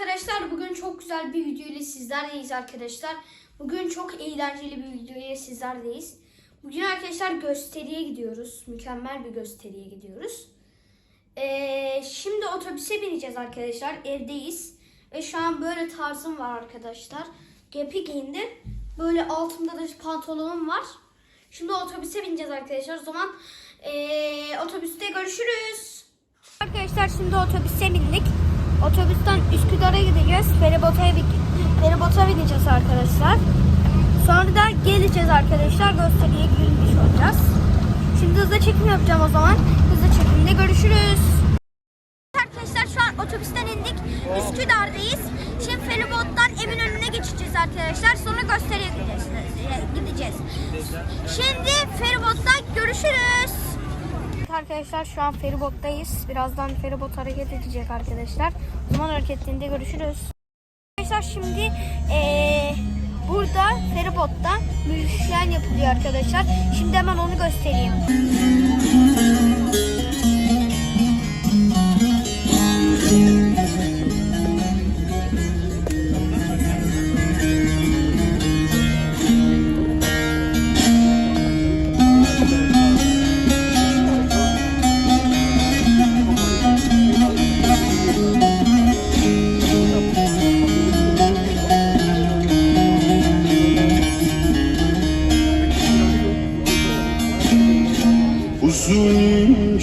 arkadaşlar bugün çok güzel bir video ile sizlerleyiz arkadaşlar. Bugün çok eğlenceli bir video ile sizlerleyiz. Bugün arkadaşlar gösteriye gidiyoruz. Mükemmel bir gösteriye gidiyoruz. Ee, şimdi otobüse bineceğiz arkadaşlar. Evdeyiz. Ve şu an böyle tarzım var arkadaşlar. Gepi giyindim. Böyle altımda da pantolonum var. Şimdi otobüse bineceğiz arkadaşlar. O zaman ee, otobüste görüşürüz. Arkadaşlar şimdi otobüse bindik. Otobüsten Üsküdar'a gideceğiz. Feribota, feribota bineceğiz arkadaşlar. Sonra da geleceğiz arkadaşlar. Gösteriye girmiş olacağız. Şimdi hızlı çekim yapacağım o zaman. Hızlı çekimde görüşürüz. Arkadaşlar şu an feribottayız. Birazdan feribot hareket edecek arkadaşlar. O zaman hareketinde görüşürüz. Arkadaşlar şimdi eee, burada feribotta müzisyen yapılıyor arkadaşlar. Şimdi hemen onu göstereyim. Uzun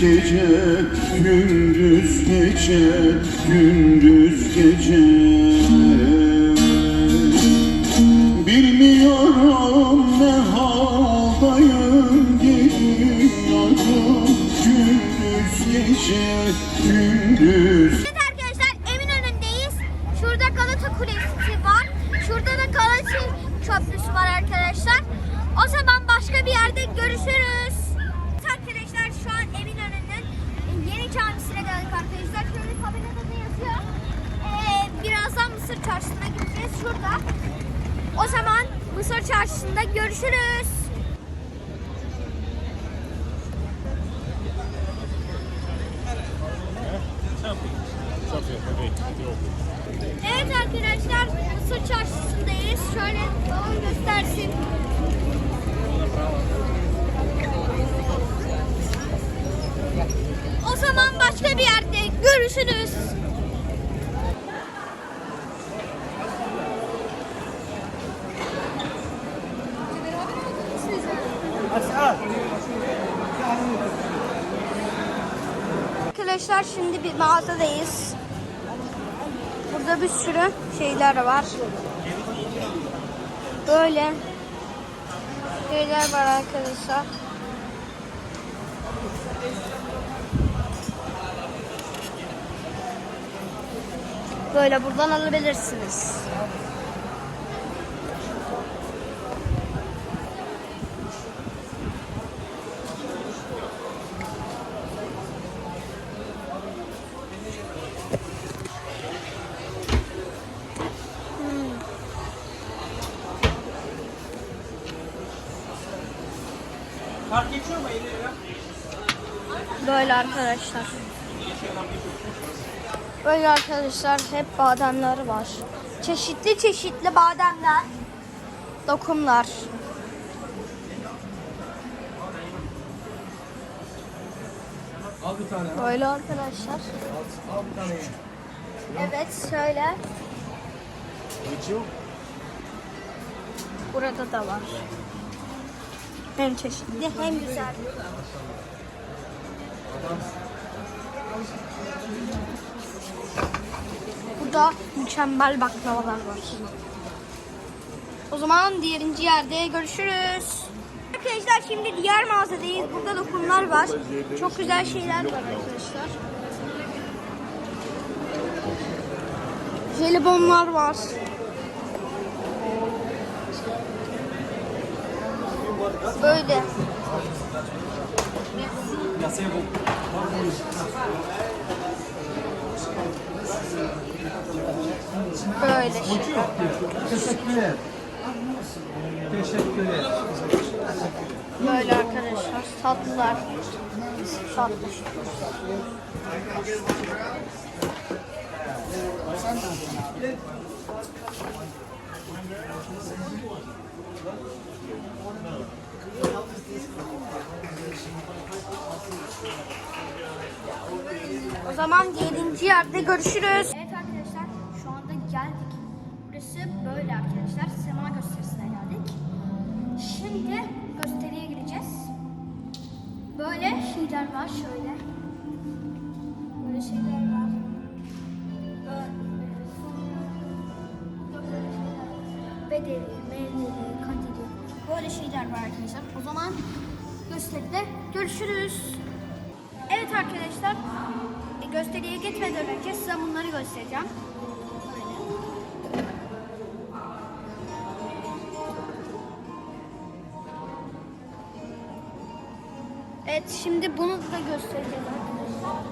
gece Gündüz gece Gündüz gece. Bilmiyorum ne haldayım Gidiyorum gündüz gece Gündüz. Galata Köprüsü var arkadaşlar. O zaman başka bir yerde görüşürüz. Evet arkadaşlar şu an Eminönü'nün yeni camisine geldik arkadaşlar. Şöyle tabelada da yazıyor. Ee, birazdan Mısır Çarşısı'na gideceğiz şurada. O zaman Mısır Çarşısı'nda görüşürüz. Evet arkadaşlar Mısır Çarşısı'ndayız. Şöyle babam göstersin. O zaman başka bir yerde görüşürüz. Arkadaşlar şimdi bir mağazadayız. Burada bir sürü şeyler var. Böyle şeyler var arkadaşlar. Böyle buradan alabilirsiniz. Fark geçiyor mu 50 lira? Böyle arkadaşlar. Böyle arkadaşlar hep bademler var. Çeşitli çeşitli bademler. Dokumlar. Al bir tane. Böyle arkadaşlar. Al bir tane. Evet şöyle. Geçiyor. Burada da var. Hem çeşitli hem güzel. Burada mükemmel baklavalar var. O zaman diğerinci yerde görüşürüz. Arkadaşlar şimdi diğer mağazadayız. Burada lokumlar var. Çok güzel şeyler var arkadaşlar. Jelibonlar var. Böyle. Böyle. Teşekkürler. Teşekkürler. Böyle arkadaşlar. Tatlılar. Tatlı. O zaman 7. yerde görüşürüz. Şeyler var şöyle. Böyle şeyler var. Bedeli, mendili, kadiri. Böyle şeyler var arkadaşlar. O zaman gösteride görüşürüz. Evet arkadaşlar. e, Gösteriye gitmeden önce size bunları göstereceğim. Evet şimdi bunu da göstereceğiz arkadaşlar.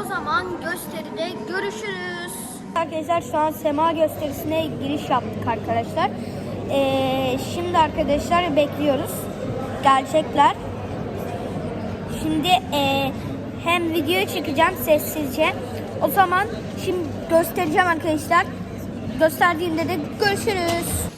O zaman gösteride görüşürüz. Arkadaşlar şu an Sema gösterisine giriş yaptık arkadaşlar. Ee, şimdi arkadaşlar bekliyoruz. Gelecekler. Şimdi e, hem video çekeceğim sessizce. O zaman şimdi göstereceğim arkadaşlar. Gösterdiğimde de görüşürüz.